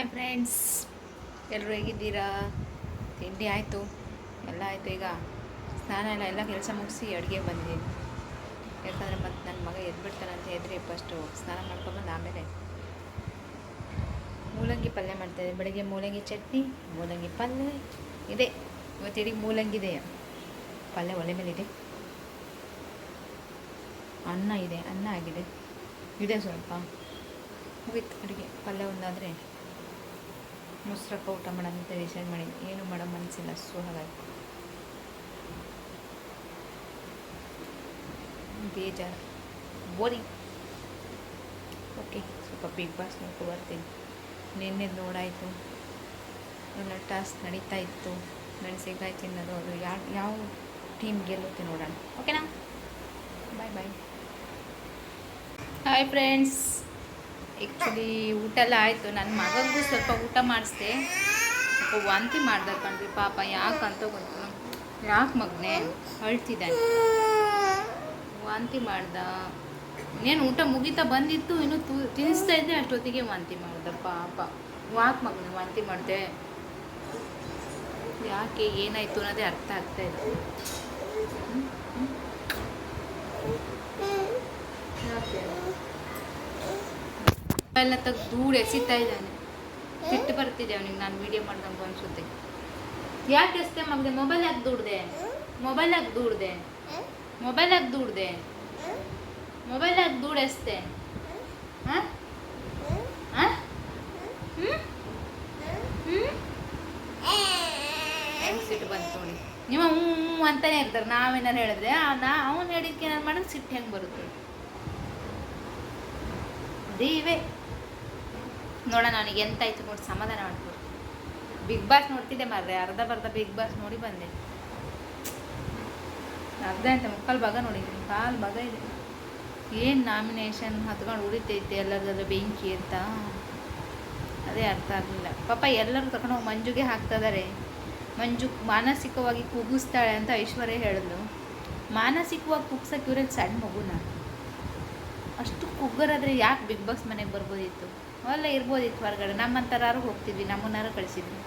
Hi friends ಎಲ್ಲರೂ ಹೇಗಿದ್ದೀರಾ? ತಿಂಡಿ ಆಯಿತು. ಎಲ್ಲ ಆಯಿತು. ಈಗ ಸ್ನಾನ ಎಲ್ಲ ಎಲ್ಲ ಕೆಲಸ ಮುಗಿಸಿ ಅಡುಗೆ ಬಂದಿದ್ದೀನಿ ಯಾಕಂದರೆ ಮತ್ತು ನನ್ನ ಮಗ ಎದ್ಬಿಡ್ತಾನೆ ಅಂತ ಹೆದ್ರಿ ಫಸ್ಟು ಸ್ನಾನ ಮಾಡ್ಕೊಂಬಂದು ಆಮೇಲೆ ಮೂಲಂಗಿ ಪಲ್ಯ ಮಾಡ್ತಾಯಿದ್ದೆ ಬೆಳಗ್ಗೆ ಮೂಲಂಗಿ ಚಟ್ನಿ, ಮೂಲಂಗಿ ಪಲ್ಯ ಇದೆ. ಇವತ್ತು ಮೂಲಂಗಿ ಇದೆ. ಪಲ್ಯ ಒಲೆ ಮೇಲೆ ಇದೆ. ಅನ್ನ ಇದೆ. ಅನ್ನ ಆಗಿದೆ. ಇದೆ ಸ್ವಲ್ಪ. ಮುಗೀತು ಅಡುಗೆ. ಪಲ್ಯ ಒಂದಾದರೆ ಮೊಸರಕ್ಕ ಊಟ ಮಾಡೋಣ ಅಂತ ಡಿಸೈಡ್ ಮಾಡಿದ್ದೆ ಏನು ಮಾಡೋ ಮನಸ್ಸಿಲ್ಲ ಸೊ ಹಾಗಾಗಿ. ಬೇಜಾರು. ಬೋರಿ ಓಕೆ, ಸ್ವಲ್ಪ ಬಿಗ್ ಬಾಸ್ ನೋಡ್ಕೊ ಬರ್ತೀನಿ. ನಿನ್ನೆ ನೋಡಾಯಿತು ಎಲ್ಲ ಟಾಸ್ಕ್ ನಡೀತಾ ಇತ್ತು. ಮೆಣಸಿನ್ಕಾಯಿ ತಿನ್ನೋದು, ಅದು ಯಾವ ಯಾವ ಟೀಮ್ ಗೆಲ್ಲುತ್ತೆ ನೋಡೋಣ. ಓಕೆನಾ? Bye bye hi friends actually ಊಟ ಎಲ್ಲ ಆಯಿತು. ನನ್ನ ಮಗನಿಗೂ ಸ್ವಲ್ಪ ಊಟ ಮಾಡಿಸ್ದೆ. ಸ್ವಲ್ಪ ವಾಂತಿ ಮಾಡ್ದೆ ಕಣ್ರಿ. ಪಾಪ ಯಾಕಂತ ಗೊತ್ತು. ಯಾಕೆ ಮಗನೇ? ಅಳ್ತಿದ್ದಾನೆ ವಾಂತಿ ಮಾಡ್ದ. ಇನ್ನೇನು ಊಟ ಮುಗಿತಾ ಬಂದಿತ್ತು, ಇನ್ನು ತು ತಿನ್ನಿಸ್ತಾ ಇದ್ದೆ. ಅಷ್ಟೊತ್ತಿಗೆ ವಾಂತಿ ಮಾಡ್ದ ಪಾಪ. ಯಾಕೆ ಮಗನೇ ವಾಂತಿ ಮಾಡಿದೆ? ಯಾಕೆ ಏನಾಯಿತು ಅನ್ನೋದೇ ಅರ್ಥ ಆಗ್ತಾ? ಹ್ಮ್? ಯಾಕೆ? ಎಲ್ಲ ತೆಗ್ದು ದೂರ ಎಸಿತಾ ಇದ್ದಾನೆ. ಸಿಟ್ಟು ಬರ್ತಿದೆ ಅವನಿಗೆ, ನಾನು ವಿಡಿಯೋ ಮಾಡ್ದಂಗೆ ಅನ್ಸುತ್ತೆ. ಯಾಕೆ ಎಸ್ತೆ ಮಗದೆ ಮೊಬೈಲ್ ಯಾಕೆ ದೂಡ್ದೆ ಮೊಬೈಲ್ ಯಾಕೆ ದೂಡ್ದೆ ಮೊಬೈಲ್ ಯಾಕೆ ದೂಡ್ದೆ ಮೊಬೈಲ್ ಯಾಕೆ ದೂಡ್ ಎಸ್ತೆ? ಸಿಟ್ಟು ಬಂತು ನೋಡಿ. ನಿಮ್ಮ ಹ್ಞೂ ಅಂತಾನೆ ಇರ್ತಾರೆ. ನಾವೇನಾರು ಹೇಳಿದ್ರೆ ನಾ, ಅವ್ನು ಹೇಳಿದ್ಕೆ ಏನಾರು ಮಾಡಿದ್ರೆ ಸಿಟ್ಟು ಹೆಂಗೆ ಬರುತ್ತೆ? ಅದೇ ಇವೆ. ನೋಡೋಣ ನನಗೆ ಎಂತಾಯ್ತು ನೋಡಿ ಸಮಾಧಾನ ಮಾಡ್ಬೋದು ಬಿಗ್ ಬಾಸ್ ನೋಡ್ತಿದ್ದೆ ಮಾರ್ರೆ, ಅರ್ಧ ಬರ್ಧ ಬಿಗ್ ಬಾಸ್ ನೋಡಿ ಬಂದೆ. ಅರ್ಧ ಅಂತ ಮುಕ್ಕಾಲು ಭಾಗ ನೋಡಿದ್ದೀನಿ ಕಾಲು ಭಾಗ ಇದೆ. ಏನು ನಾಮಿನೇಷನ್ ಹತ್ಕೊಂಡು ಉಳಿತೈತೆ ಎಲ್ಲರದ್ದು ಬೆಂಕಿ ಅಂತ? ಅದೇ ಅರ್ಥ ಆಗಲಿಲ್ಲ. ಪಾಪ ಎಲ್ಲರೂ ತಗೊಂಡು ಹೋಗಿ ಮಂಜುಗೆ ಹಾಕ್ತಿದ್ದಾರೆ ಮಂಜು ಮಾನಸಿಕವಾಗಿ ಕುಗ್ಗಿಸ್ತಾಳೆ ಅಂತ ಐಶ್ವರ್ಯ ಹೇಳಿದ್ಲು. ಮಾನಸಿಕವಾಗಿ ಕುಗ್ಸಕ್ಕೆ ಇವ್ರಲ್ಲಿ ಸಣ್ಣ ಮಗುನ? ಅಷ್ಟು ಕುಗ್ಗರಾದರೆ ಯಾಕೆ ಬಿಗ್ ಬಾಸ್ ಮನೆಗೆ ಬರ್ಬೋದಿತ್ತು? ಅಲ್ಲ ಇರ್ಬೋದಿತ್ತು ಹೊರಗಡೆ. ನಮ್ಮಂಥರಾರು ಹೋಗ್ತಿದ್ವಿ ನಮ್ಮನ್ನಾರು ಕಳಿಸಿದ್ವಿ.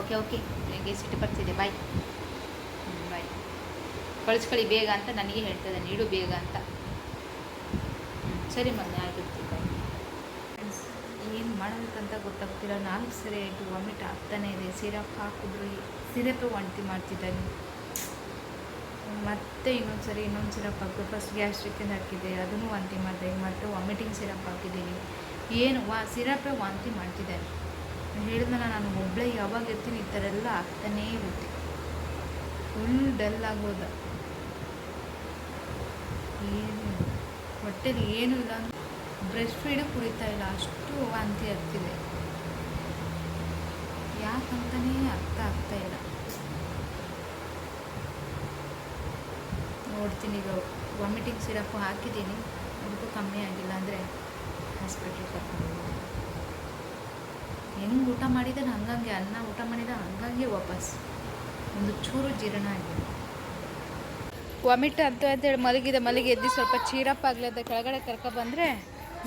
ಓಕೆ ಓಕೆ ನನಗೆ ಸಿಟ್ಟು ಬರ್ತಿದೆ ಬಾಯ್ ಬಾಯ್ ಕಳಿಸ್ಕೊಳ್ಳಿ ಬೇಗ ಅಂತ ನನಗೆ ಹೇಳ್ತದೆ ನೀಡು ಬೇಗ ಅಂತ. ಸರಿ ಮಗನೇ ಆಗಿರ್ತೀವಿ ಬಾಯ್ ಏನು ಮಾಡಬೇಕಂತ ಗೊತ್ತಾಗ್ತಿಲ್ಲ. ನಾಲ್ಕು ಸರಿ ಆಯಿತು. ವಾಮಿಟ್ ಆಗ್ತಾನೆ ಇದೆ. ಸಿರಪ್ ಹಾಕಿದ್ರು. ಸಿರಪೇ ವಾಂತಿ ಮಾಡ್ತಿದ್ದಾನೆ. ಮತ್ತೆ ಇನ್ನೊಂದು ಸರಿ ಇನ್ನೊಂದು ಸಿರಪ್ ಹಾಕಿದೆ ಫಸ್ಟ್ ಗ್ಯಾಸ್ಟ್ರಿಕ್ಕಿಂದ ಹಾಕಿದ್ದೆ ಅದನ್ನು ವಾಂತಿ ಮಾಡಿದೆ ಮತ್ತು ವಾಮಿಟಿಂಗ್ ಸಿರಪ್ ಹಾಕಿದ್ದೀನಿ ಏನು, ವಾ, ಸಿರಪೇ ವಾಂತಿ ಮಾಡ್ತಿದ್ದಾನೆ ಹೇಳಿದ್ನಲ್ಲ, ನಾನು ಒಬ್ಬಳೇ ಯಾವಾಗ ಇರ್ತೀನಿ, ಈ ಥರ ಎಲ್ಲ ಆಗ್ತಾನೇ ಇರುತ್ತೆ. ಫುಲ್ ಡಲ್ ಆಗೋದ. ಏನು, ಹೊಟ್ಟೆಲಿ ಏನೂ ಇಲ್ಲ. ಬ್ರೆಸ್ಟ್ ಫೀಡು ಕುಡಿತಾ ಇಲ್ಲ. ಅಷ್ಟು ವಾಂತಿ ಆಗ್ತಿದೆ. ಯಾಕಂತಲೇ ಅರ್ಥ ಆಗ್ತಾ ಇಲ್ಲ. ನೋಡ್ತೀನಿ ಈಗ ವಾಮಿಟಿಂಗ್ ಸಿರಪ್ಪು ಹಾಕಿದ್ದೀನಿ. ಅದಕ್ಕೂ ಕಮ್ಮಿ ಆಗಿಲ್ಲ ಅಂದರೆ ಹಾಸ್ಪಿಟ್ಲಿಗೆ ಕರ್ಕೊಂಡು. ಹೆಂಗೆ ಊಟ ಮಾಡಿದ್ದಾನೆ ಹಂಗಂಗೆ ಅನ್ನ ಊಟ ಮಾಡಿದ ಹಂಗಂಗೆ ವಾಪಸ್. ಒಂದು ಚೂರು ಜೀರ್ಣ ಆಗಿದೆ ವಾಮಿಟ್ ಅಂತ ಅಂತೇಳಿ ಮಲಗಿದೆ, ಮಲಗಿ ಎದ್ದು ಸ್ವಲ್ಪ ಚೀರಪ್ಪ ಅಂತ ಕೆಳಗಡೆ ಕರ್ಕೊಬಂದರೆ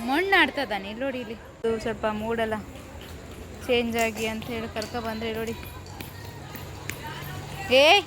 ಮಣ್ಣು ಆಡ್ತದಾನೆ ಇಲ್ಲಿ ನೋಡಿ ಇಲ್ಲಿ. ಸ್ವಲ್ಪ ಮೂಡಲ್ಲ. ಚೇಂಜ್ ಆಗಿ ಅಂತ ಹೇಳಿ ಕರ್ಕೊಬಂದ್ರೆ ನೋಡಿ. ಏಯ್!